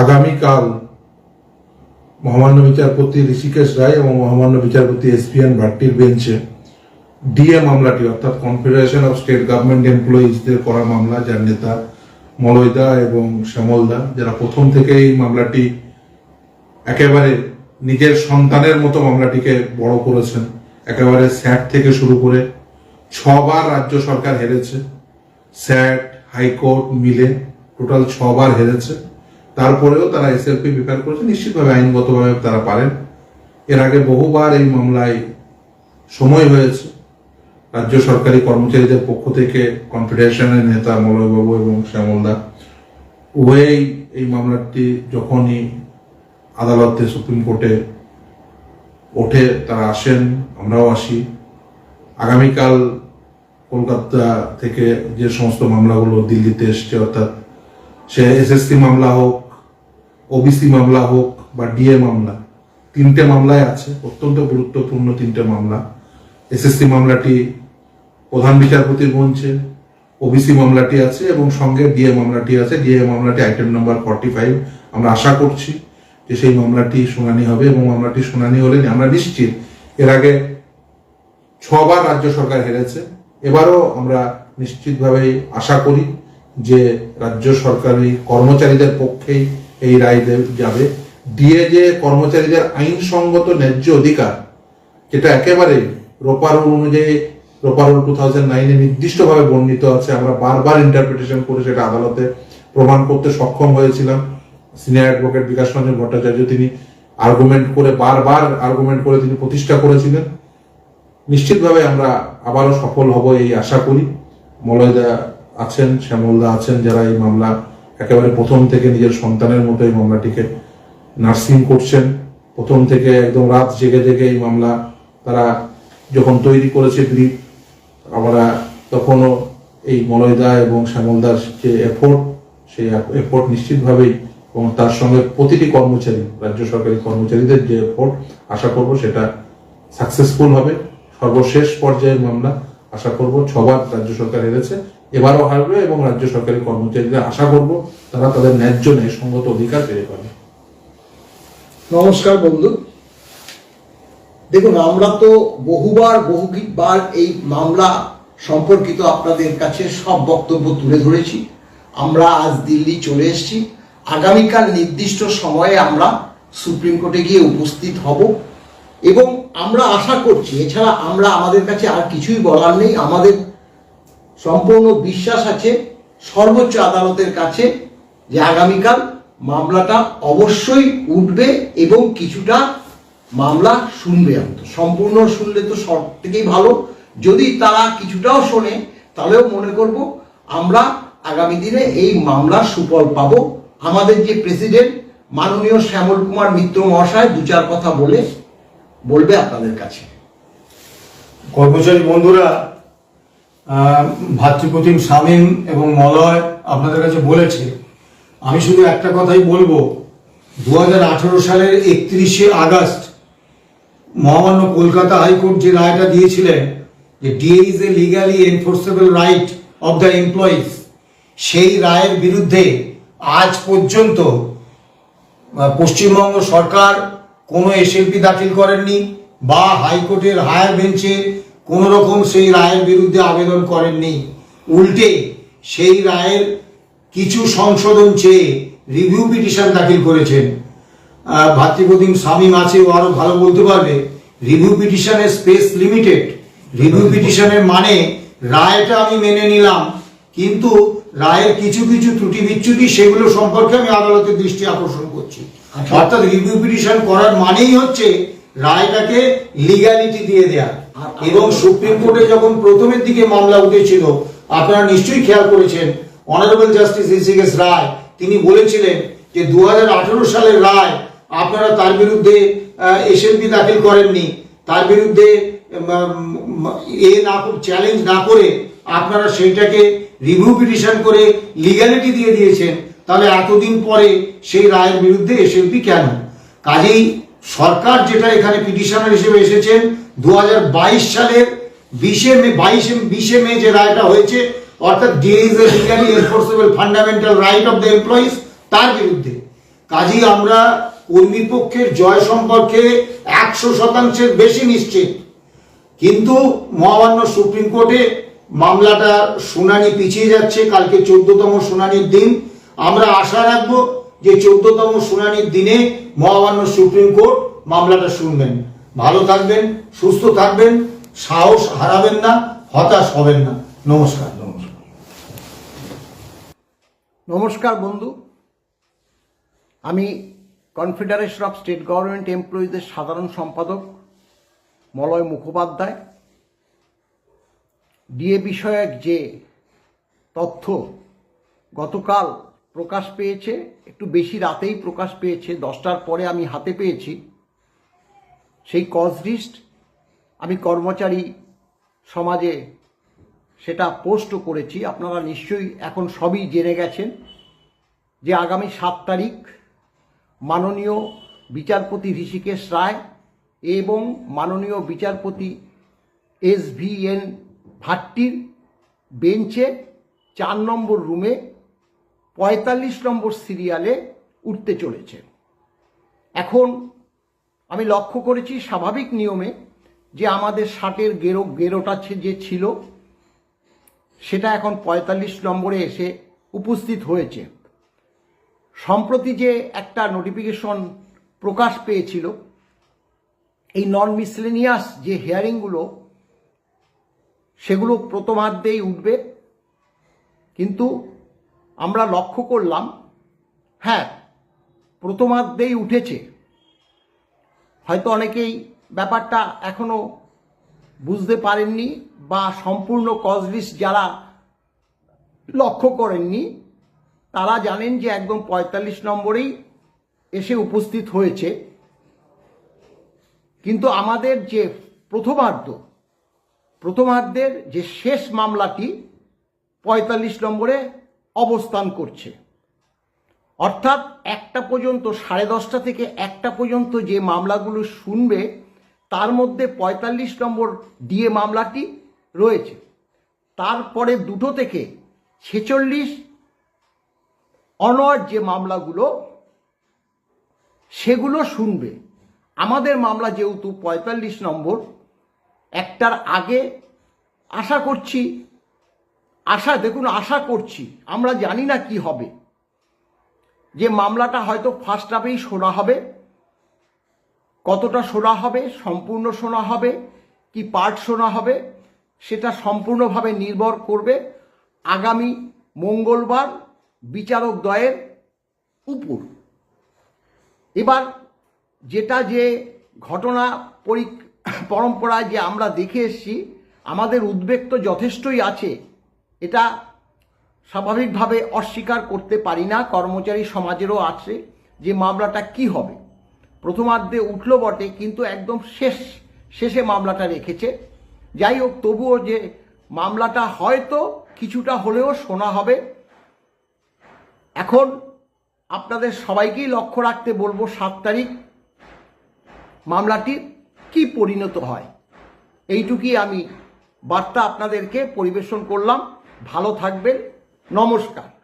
আগামীকাল মহামান্য বিচারপতি ঋষিকেশ রায় এবং মহামান্য বিচারপতি এসপিএন ভাট্টির বেঞ্চে ডিএ মামলাটি, অর্থাৎ কনফেডারেশন অফ স্টেট গভর্নমেন্ট এমপ্লয়িজদের করা মামলা, যার নেতা মলয়দা এবং শ্যামলদা, যারা প্রথম থেকে এই মামলাটি একেবারে নিজের সন্তানের মতো মামলাটিকে বড় করেছেন, একেবারে স্যাট থেকে শুরু করে ছবার রাজ্য সরকার হেরেছে, স্যাট, হাইকোর্ট মিলে টোটাল ছবার হেরেছে। তারপরেও তারা এসএলপি প্রিপেয়ার করেছে, নিশ্চিতভাবে আইনগতভাবে তারা পারেন। এর আগে বহুবার এই মামলায় সময় হয়েছে। রাজ্য সরকারি কর্মচারীদের পক্ষ থেকে কনফেডারেশনের নেতা মলয়বাবু এবং শ্যামলদা, উভয়েই এই মামলাটি যখনই আদালতে সুপ্রিম কোর্টে ওঠে, তারা আসেন, আমরাও আসি। আগামীকাল কলকাতা থেকে যে সমস্ত মামলাগুলো দিল্লিতে এসছে, অর্থাৎ সে এসএসসি মামলা হোক ওবিসি মামলা হোক বা ডিএ মামলা, তিনটে মামলায় আছে, অত্যন্ত গুরুত্বপূর্ণ তিনটে মামলা। এসএসসি মামলাটি প্রধান বিচারপতির মঞ্চে ওবিসি মামলাটি আছে এবং সঙ্গে ডিএ মামলাটি আছে। ডিএ মামলাটি আইটেম নাম্বার ফর্টি ফাইভ আমরা আশা করছি যে সেই মামলাটি শুনানি হবে এবং মামলাটি শুনানি হলে আমরা নিশ্চিত এর আগে ছবার রাজ্য সরকার হেরেছে। এবারও আমরা নিশ্চিতভাবে আশা করি যে রাজ্য সরকারি কর্মচারীদের পক্ষেই এই রায় যাবে। দিয়ে যে কর্মচারীদের আইনসঙ্গত ন্যায্য অধিকার, যেটা একেবারে রোপার অনুযায়ী রোপারুল টু থাউজেন্ড নাইনে নির্দিষ্টভাবে বর্ণিত আছে, আমরা বারবার ইন্টারপ্রিটেশন করে সেটা আদালতে প্রমাণ করতে সক্ষম হয়েছিলাম। সিনিয়র অ্যাডভোকেট বিকাশ রঞ্জন ভট্টাচার্য তিনি আর্গুমেন্ট করে, বারবার আর্গুমেন্ট করে তিনি প্রতিষ্ঠা করেছিলেন। নিশ্চিতভাবে আমরা আবারও সফল হব এই আশা করি। মলয়দা আছেন, শ্যামলদা আছেন যারা এই মামলা একেবারে প্রথম থেকে নিজের সন্তানের মতো এই মামলাটিকে নার্সিং করছেন। প্রথম থেকে একদম রাত জেগে জেগে এই মামলা তারা যখন তৈরি করেছে ব্রিফ আমরা তখনও এই মলয়দা এবং শ্যামলদার যে এফোর্ট সেই এফোর্ট নিশ্চিতভাবেই এবং তার সঙ্গে প্রতিটি কর্মচারী, রাজ্য সরকারি কর্মচারীদের যে এফোর্ট আশা করব সেটা সাকসেসফুল হবে। সর্বশেষ পর্যায়ের মামলা আশা করব ছবার রাজ্য সরকার হেরেছে। এবারও হারবে এবং রাজ্য সরকারি কর্মচারীদের আশা করব তারা তাদের ন্যায্য ন্যায়সঙ্গত অধিকার পেয়ে পাবে। নমস্কার বন্ধু। দেখুন, আমরা তো বহুবার বহুবার এই মামলা সম্পর্কিত আপনাদের কাছে সব বক্তব্য তুলে ধরেছি। আমরা আজ দিল্লি চলে এসেছি। আগামীকাল নির্দিষ্ট সময়ে আমরা সুপ্রিম কোর্টে গিয়ে উপস্থিত হব এবং আমরা আশা করছি, এছাড়া আমরা আমাদের কাছে আর কিছুই বলার নেই। আমাদের সম্পূর্ণ বিশ্বাস আছে সর্বোচ্চ আদালতের কাছে যে আগামীকাল মামলাটা অবশ্যই উঠবে এবং কিছুটা মামলা শুনবে অন্ত সম্পূর্ণ শুনলে তো সব থেকেই ভালো। যদি তারা কিছুটাও শোনে, তাহলেও মনে করব আমরা আগামী দিনে এই মামলার সুফল পাব। আমাদের যে প্রেসিডেন্ট, মাননীয় শ্যামল কুমার মিত্র মহাশয় দু চার কথা বলে, বলবে আপনাদের কাছে। কর্মচারী বন্ধুরা ভাতৃপ্রতিম শামীম এবং মলয় আপনাদের কাছে বলেছে। আমি শুধু একটা কথাই বলব। দু হাজার আঠারো সালের একত্রিশে আগস্ট মহামান্য কলকাতা হাইকোর্ট যে রায়টা দিয়েছিলেন যে DA is a legally enforceable right of the employees সেই রায়ের বিরুদ্ধে আজ পর্যন্ত পশ্চিমবঙ্গ সরকার কোনো এসএলপি দাখিল করেননি বা হাইকোর্টের হায়ার বেঞ্চে কোনো রকম সেই রায়ের বিরুদ্ধে আবেদন করেননি। উল্টে সেই রায়ের কিছু সংশোধন চেয়ে রিভিউ পিটিশন দাখিল করেছেন। ভাতৃপ্রতিম শামীম আছে ও আরও ভালো বলতে পারবে রিভিউ পিটিশনের স্পেস লিমিটেড। রিভিউ পিটিশনের মানে রায়টা আমি মেনে নিলাম কিন্তু রায়ের কিছু কিছু ত্রুটি বিচ্যুতি সেগুলো সম্পর্কে আমি আদালতের দৃষ্টি আকর্ষণ করছি। আচ্ছা। অর্থাৎ রিভিউ পিটিশন করার মানেই হচ্ছে রায়টাকে লিগ্যালিটি দিয়ে দেয়া। এবং সুপ্রিম কোর্টে যখন প্রথমের দিকে মামলা উঠেছিল, আপনারা নিশ্চয়ই খেয়াল করেছেন অনারেবল জাস্টিস ঋষিকেশ রায়, তিনি বলেছিলেন যে দু সালের রায় আপনারা তার বিরুদ্ধে এসএলপি দাখিল করেননি। তার বিরুদ্ধে এ না চ্যালেঞ্জ না করে আপনারা সেইটাকে রিভিউ পিটিশন করে লিগ্যালিটি দিয়ে দিয়েছেন। তাহলে এতদিন পরে সেই রায়ের বিরুদ্ধে এসএলপি কেন? কাজেই সরকার যেটা এখানে পিটিশনার হিসেবে এসেছেন দু হাজার বাইশ সালের বিশে মে, বাইশে, বিশে মে যে রায়টা হয়েছে, অর্থাৎ DA is a enforceable fundamental right of the employees তার বিরুদ্ধে। কাজী আমরা কর্মীপক্ষের জয় সম্পর্কে একশো শতাংশের বেশি নিশ্চিত। কিন্তু মহামান্য সুপ্রিম কোর্টে মামলাটা শুনানি পিছিয়ে যাচ্ছে, কালকে চোদ্দতম শুনানির দিন। আমরা আশা রাখব যে চোদ্দতম শুনানির দিনে মহামান্য সুপ্রিম কোর্ট মামলাটা শুনবেন। ভালো থাকবেন, সুস্থ থাকবেন, সাহস হারাবেন না, হতাশ হবেন না। নমস্কার। নমস্কার নমস্কার বন্ধু। আমি কনফেডারেশন অফ স্টেট গভর্নমেন্ট এমপ্লয়িজের সাধারণ সম্পাদক মলয় মুখোপাধ্যায়। ডিএ বিষয়ক যে তথ্য গতকাল প্রকাশ পেয়েছে, একটু বেশি রাতেই প্রকাশ পেয়েছে, দশটার পরে আমি হাতে পেয়েছি। সেই কজ লিস্ট আমি কর্মচারী সমাজে সেটা পোস্টও করেছি। আপনারা নিশ্চয়ই এখন সবই জেনে গেছেন যে আগামী সাত তারিখ মাননীয় বিচারপতি ঋষিকেশ রায় এবং মাননীয় বিচারপতি এস ভি এন ভাট্টির বেঞ্চে চার নম্বর রুমে পঁয়তাল্লিশ নম্বর সিরিয়ালে উঠতে চলেছে। এখন আমি লক্ষ্য করেছি স্বাভাবিক নিয়মে যে আমাদের ষাটের গেরো, গেরোটা যে ছিল, সেটা এখন পঁয়তাল্লিশ নম্বরে এসে উপস্থিত হয়েছে। সম্প্রতি যে একটা নোটিফিকেশন প্রকাশ পেয়েছিল, এই নন মিসলেনিয়াস যে হিয়ারিংগুলো সেগুলো প্রথমার্ধেই উঠবে, কিন্তু আমরা লক্ষ্য করলাম হ্যাঁ প্রথমার্ধেই উঠেছে। হয়তো অনেকেই ব্যাপারটা এখনও বুঝতে পারেননি বা সম্পূর্ণ কজ লিস্ট যারা লক্ষ্য করেননি, তারা জানেন যে একদম পঁয়তাল্লিশ নম্বরেই এসে উপস্থিত হয়েছে। কিন্তু আমাদের যে প্রথমার্ধ, প্রথমার্ধের যে শেষ মামলাটি পঁয়তাল্লিশ নম্বরে অবস্থান করছে। অর্থাৎ একটা পর্যন্ত, সাড়ে দশটা থেকে একটা পর্যন্ত যে মামলাগুলো শুনবে, তার মধ্যে পঁয়তাল্লিশ নম্বর ডিএ মামলাটি রয়েছে। তারপরে দুটো থেকে ছেচল্লিশ অনর যে মামলাগুলো, সেগুলো শুনবে। আমাদের মামলা যেহেতু পঁয়তাল্লিশ নম্বর, একটার আগে আশা করছি আশা, দেখুন, আশা করছি, আমরা জানি না কি হবে। যে মামলাটা হয়তো ফার্স্ট হাফেই শোনা হবে, কতটা শোনা হবে, সম্পূর্ণ শোনা হবে, কি পার্ট শোনা হবে, সেটা সম্পূর্ণভাবে নির্ভর করবে আগামী মঙ্গলবার বিচারক দ্বয়ের উপর। এবার যেটা যে ঘটনা পরি, পরম্পরায় যে আমরা দেখে এসছি, আমাদের উদ্বেগ তো যথেষ্টই আছে। এটা স্বাভাবিকভাবে অস্বীকার করতে পারি না, কর্মচারী সমাজেরও আছে যে মামলাটা কি হবে। প্রথমার্ধে উঠল বটে, কিন্তু একদম শেষ, শেষে মামলাটা রেখেছে। যাই হোক, তবুও যে মামলাটা হয়তো কিছুটা হলেও শোনা হবে, এখন আপনাদের সবাইকেই লক্ষ্য রাখতে বলব সাত তারিখ মামলাটি কি পরিণত হয়। এইটুকুই আমি বার্তা আপনাদেরকে পরিবেশন করলাম। ভালো থাকবেন নমস্কার।